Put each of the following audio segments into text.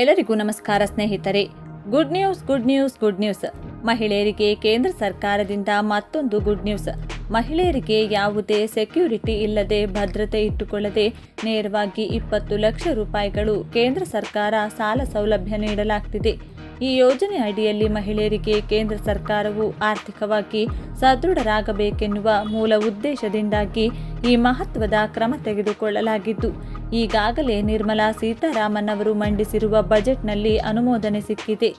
ಎಲ್ಲರಿಗೂ ನಮಸ್ಕಾರ ಸ್ನೇಹಿತರೆ. Good news good news good news ಮಹಿಳೆಯರಿಗೆ ಕೇಂದ್ರ ಸರ್ಕಾರದಿಂದ ಮತ್ತೊಂದು ಗುಡ್ ನ್ಯೂಸ್ ಮಹಿಳೆಯರಿಗೆ ಯಾವುದೇ ಸೆಕ್ಯೂರಿಟಿ ಇಲ್ಲದೆ ಭದ್ರತೆ ಇಟ್ಟುಕೊಳ್ಳದೆ ನೇರವಾಗಿ ಇಪ್ಪತ್ತು ಲಕ್ಷ ರೂಪಾಯಿಗಳು ಕೇಂದ್ರ ಸರ್ಕಾರ ಸಾಲ ಸೌಲಭ್ಯ ನೀಡಲಾಗ್ತಿದೆ. ಈ ಯೋಜನೆ ಅಡಿಯಲ್ಲಿ ಮಹಿಳೆಯರಿಗೆ ಕೇಂದ್ರ ಸರ್ಕಾರವು ಆರ್ಥಿಕವಾಗಿ ಸದೃಢರಾಗಬೇಕೆನ್ನುವ ಮೂಲ ಉದ್ದೇಶದಿಂದಾಗಿ ಈ ಮಹತ್ವದ ಕ್ರಮ ತೆಗೆದುಕೊಳ್ಳಲಾಗಿದ್ದು, ಈಗಾಗಲೇ ನಿರ್ಮಲಾ ಸೀತಾರಾಮನ್ ಅವರು ಮಂಡಿಸಿರುವ ಬಜೆಟ್ನಲ್ಲಿ ಅನುಮೋದನೆ ಸಿಕ್ಕಿದೆ.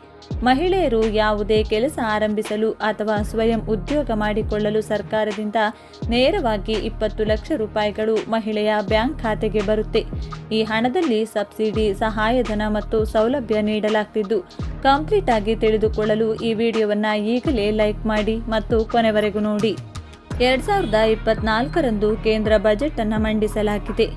ಮಹಿಳೆಯರು ಯಾವುದೇ ಕೆಲಸ ಆರಂಭಿಸಲು ಅಥವಾ ಸ್ವಯಂ ಉದ್ಯೋಗ ಮಾಡಿಕೊಳ್ಳಲು ಸರ್ಕಾರದಿಂದ ನೇರವಾಗಿ ಇಪ್ಪತ್ತು ಲಕ್ಷ ರೂಪಾಯಿಗಳು ಮಹಿಳೆಯ ಬ್ಯಾಂಕ್ ಖಾತೆಗೆ ಬರುತ್ತೆ. ಈ ಹಣದಲ್ಲಿ ಸಬ್ಸಿಡಿ, ಸಹಾಯಧನ ಮತ್ತು ಸೌಲಭ್ಯ ನೀಡಲಾಗ್ತಿದ್ದು, ಕಂಪ್ಲೀಟ್ ಆಗಿ ತಿಳಿದುಕೊಳ್ಳಲು ಈ ವಿಡಿಯೋವನ್ನು ಈಗಲೇ ಲೈಕ್ ಮಾಡಿ ಮತ್ತು ಕೊನೆವರೆಗೂ ನೋಡಿ. ಎರಡ್ ಸಾವಿರದ ಇಪ್ಪತ್ನಾಲ್ಕರಂದು ಕೇಂದ್ರ ಬಜೆಟ್ ಅನ್ನು ಮಂಡಿಸಲಾಗಿದೆ.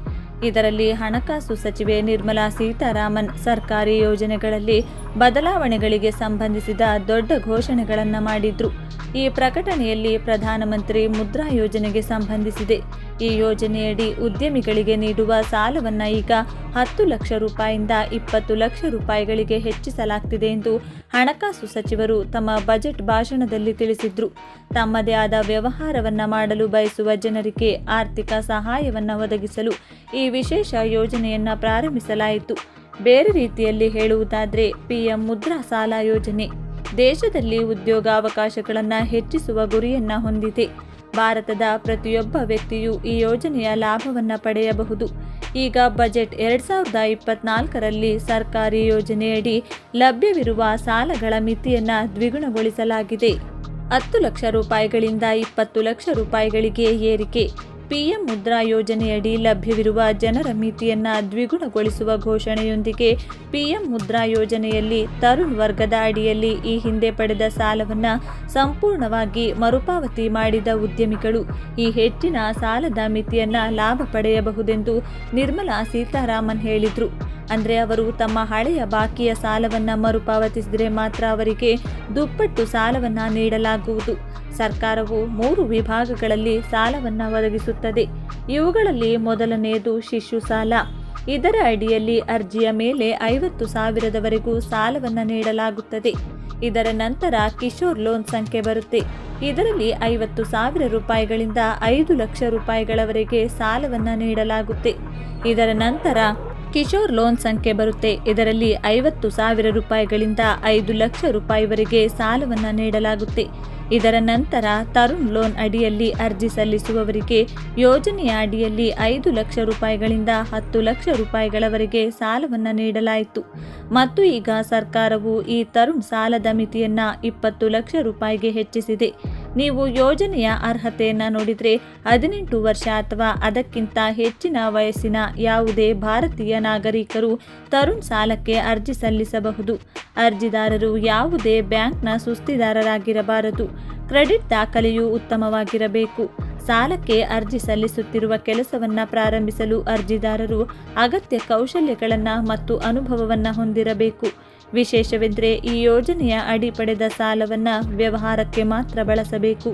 ಇದರಲ್ಲಿ ಹಣಕಾಸು ಸಚಿವೆ ನಿರ್ಮಲಾ ಸೀತಾರಾಮನ್ ಸರ್ಕಾರಿ ಯೋಜನೆಗಳಲ್ಲಿ ಬದಲಾವಣೆಗಳಿಗೆ ಸಂಬಂಧಿಸಿದ ದೊಡ್ಡ ಘೋಷಣೆಗಳನ್ನು ಮಾಡಿದ್ರು. ಈ ಪ್ರಕಟಣೆಯಲ್ಲಿ ಪ್ರಧಾನಮಂತ್ರಿ ಮುದ್ರಾ ಯೋಜನೆಗೆ ಸಂಬಂಧಿಸಿದೆ. ಈ ಯೋಜನೆಯಡಿ ಉದ್ಯಮಿಗಳಿಗೆ ನೀಡುವ ಸಾಲವನ್ನು ಈಗ ಹತ್ತು ಲಕ್ಷ ರೂಪಾಯಿಂದ ಇಪ್ಪತ್ತು ಲಕ್ಷ ರೂಪಾಯಿಗಳಿಗೆ ಹೆಚ್ಚಿಸಲಾಗ್ತಿದೆ ಎಂದು ಹಣಕಾಸು ಸಚಿವರು ತಮ್ಮ ಬಜೆಟ್ ಭಾಷಣದಲ್ಲಿ ತಿಳಿಸಿದ್ರು. ತಮ್ಮದೇ ಆದ ವ್ಯವಹಾರವನ್ನು ಮಾಡಲು ಬಯಸುವ ಜನರಿಗೆ ಆರ್ಥಿಕ ಸಹಾಯವನ್ನು ಒದಗಿಸಲು ಈ ವಿಶೇಷ ಯೋಜನೆಯನ್ನ ಪ್ರಾರಂಭಿಸಲಾಯಿತು. ಬೇರೆ ರೀತಿಯಲ್ಲಿ ಹೇಳುವುದಾದರೆ, ಪಿಎಂ ಮುದ್ರಾ ಸಾಲ ಯೋಜನೆ. ದೇಶದಲ್ಲಿ ಉದ್ಯೋಗಾವಕಾಶಗಳನ್ನು ಹೆಚ್ಚಿಸುವ ಗುರಿಯನ್ನ ಹೊಂದಿದೆ. ಭಾರತದ ಪ್ರತಿಯೊಬ್ಬ ವ್ಯಕ್ತಿಯು ಈ ಯೋಜನೆಯ ಲಾಭವನ್ನು ಪಡೆಯಬಹುದು. ಈಗ ಬಜೆಟ್ ಎರಡ್ ಸಾವಿರದ ಇಪ್ಪತ್ನಾಲ್ಕರಲ್ಲಿ ಸರ್ಕಾರಿ ಯೋಜನೆಯಡಿ ಲಭ್ಯವಿರುವ ಸಾಲಗಳ ಮಿತಿಯನ್ನು ದ್ವಿಗುಣಗೊಳಿಸಲಾಗಿದೆ. ಹತ್ತು ಲಕ್ಷ ರೂಪಾಯಿಗಳಿಂದ ಇಪ್ಪತ್ತು ಲಕ್ಷ ರೂಪಾಯಿಗಳಿಗೆ ಏರಿಕೆ. ಪಿಎಂ ಮುದ್ರಾ ಯೋಜನೆಯಡಿ ಲಭ್ಯವಿರುವ ಜನರ ಮಿತಿಯನ್ನ ದ್ವಿಗುಣಗೊಳಿಸುವ ಘೋಷಣೆಯೊಂದಿಗೆ ಪಿಎಂ ಮುದ್ರಾ ಯೋಜನೆಯಲ್ಲಿ ತರುಣ್ ವರ್ಗದ ಅಡಿಯಲ್ಲಿ ಈ ಹಿಂದೆ ಪಡೆದ ಸಾಲವನ್ನ ಸಂಪೂರ್ಣವಾಗಿ ಮರುಪಾವತಿ ಮಾಡಿದ ಉದ್ಯಮಿಗಳು. ಈ ಹೆಚ್ಚಿನ ಸಾಲದ ಮಿತಿಯನ್ನ ಲಾಭ ಪಡೆಯಬಹುದೆಂದು ನಿರ್ಮಲಾ ಸೀತಾರಾಮನ್ ಹೇಳಿದ್ರು. ಅಂದ್ರೆ ಅವರು ತಮ್ಮ ಹಳೆಯ ಬಾಕಿಯ ಸಾಲವನ್ನು ಮರುಪಾವತಿಸಿದರೆ ಮಾತ್ರ ಅವರಿಗೆ ದುಪ್ಪಟ್ಟು ಸಾಲವನ್ನು ನೀಡಲಾಗುವುದು. ಸರ್ಕಾರವು ಮೂರು ವಿಭಾಗಗಳಲ್ಲಿ ಸಾಲವನ್ನು ಒದಗಿಸುತ್ತದೆ. ಇವುಗಳಲ್ಲಿ ಮೊದಲನೆಯದು ಶಿಶು ಸಾಲ. ಇದರ ಅಡಿಯಲ್ಲಿ ಅರ್ಜಿಯ ಮೇಲೆ ಐವತ್ತು ಸಾವಿರದವರೆಗೂ ಸಾಲವನ್ನು ನೀಡಲಾಗುತ್ತದೆ. ಇದರ ನಂತರ ಕಿಶೋರ್ ಲೋನ್ ಸಂಖ್ಯೆ ಬರುತ್ತೆ. ಇದರಲ್ಲಿ ಐವತ್ತು ಸಾವಿರ ರೂಪಾಯಿಗಳಿಂದ ಐದು ಲಕ್ಷ ರೂಪಾಯಿಗಳವರೆಗೆ ಸಾಲವನ್ನು ನೀಡಲಾಗುತ್ತೆ. ಇದರ ನಂತರ ಕಿಶೋರ್ ಲೋನ್ ಸಂಖ್ಯೆ ಬರುತ್ತೆ. ಇದರಲ್ಲಿ ಐವತ್ತು ಸಾವಿರ ರೂಪಾಯಿಗಳಿಂದ ಐದು ಲಕ್ಷ ರೂಪಾಯಿವರೆಗೆ ಸಾಲವನ್ನು ನೀಡಲಾಗುತ್ತೆ. ಇದರ ನಂತರ ತರುಣ್ ಲೋನ್ ಅಡಿಯಲ್ಲಿ ಅರ್ಜಿ ಸಲ್ಲಿಸುವವರಿಗೆ ಯೋಜನೆಯ ಅಡಿಯಲ್ಲಿ ಐದು ಲಕ್ಷ ರೂಪಾಯಿಗಳಿಂದ ಹತ್ತು ಲಕ್ಷ ರೂಪಾಯಿಗಳವರೆಗೆ ಸಾಲವನ್ನು ನೀಡಲಾಯಿತು. ಮತ್ತು ಈಗ ಸರ್ಕಾರವು ಈ ತರುಣ್ ಸಾಲದ ಮಿತಿಯನ್ನು ಇಪ್ಪತ್ತು ಲಕ್ಷ ರೂಪಾಯಿಗೆ ಹೆಚ್ಚಿಸಿದೆ. ನೀವು ಯೋಜನೆಯ ಅರ್ಹತೆಯನ್ನು ನೋಡಿದರೆ ಹದಿನೆಂಟು ವರ್ಷ ಅಥವಾ ಅದಕ್ಕಿಂತ ಹೆಚ್ಚಿನ ವಯಸ್ಸಿನ ಯಾವುದೇ ಭಾರತೀಯ ನಾಗರಿಕರು ತರುಣ್ ಸಾಲಕ್ಕೆ ಅರ್ಜಿ ಸಲ್ಲಿಸಬಹುದು. ಅರ್ಜಿದಾರರು ಯಾವುದೇ ಬ್ಯಾಂಕ್ನ ಸುಸ್ತಿದಾರರಾಗಿರಬಾರದು. ಕ್ರೆಡಿಟ್ ದಾಖಲೆಯು ಉತ್ತಮವಾಗಿರಬೇಕು. ಸಾಲಕ್ಕೆ ಅರ್ಜಿ ಸಲ್ಲಿಸುತ್ತಿರುವ ಕೆಲಸವನ್ನು ಪ್ರಾರಂಭಿಸಲು ಅರ್ಜಿದಾರರು ಅಗತ್ಯ ಕೌಶಲ್ಯಗಳನ್ನು ಮತ್ತು ಅನುಭವವನ್ನು ಹೊಂದಿರಬೇಕು. ವಿಶೇಷವೆಂದರೆ ಈ ಯೋಜನೆಯ ಅಡಿ ಪಡೆದ ಸಾಲವನ್ನು ವ್ಯವಹಾರಕ್ಕೆ ಮಾತ್ರ ಬಳಸಬೇಕು.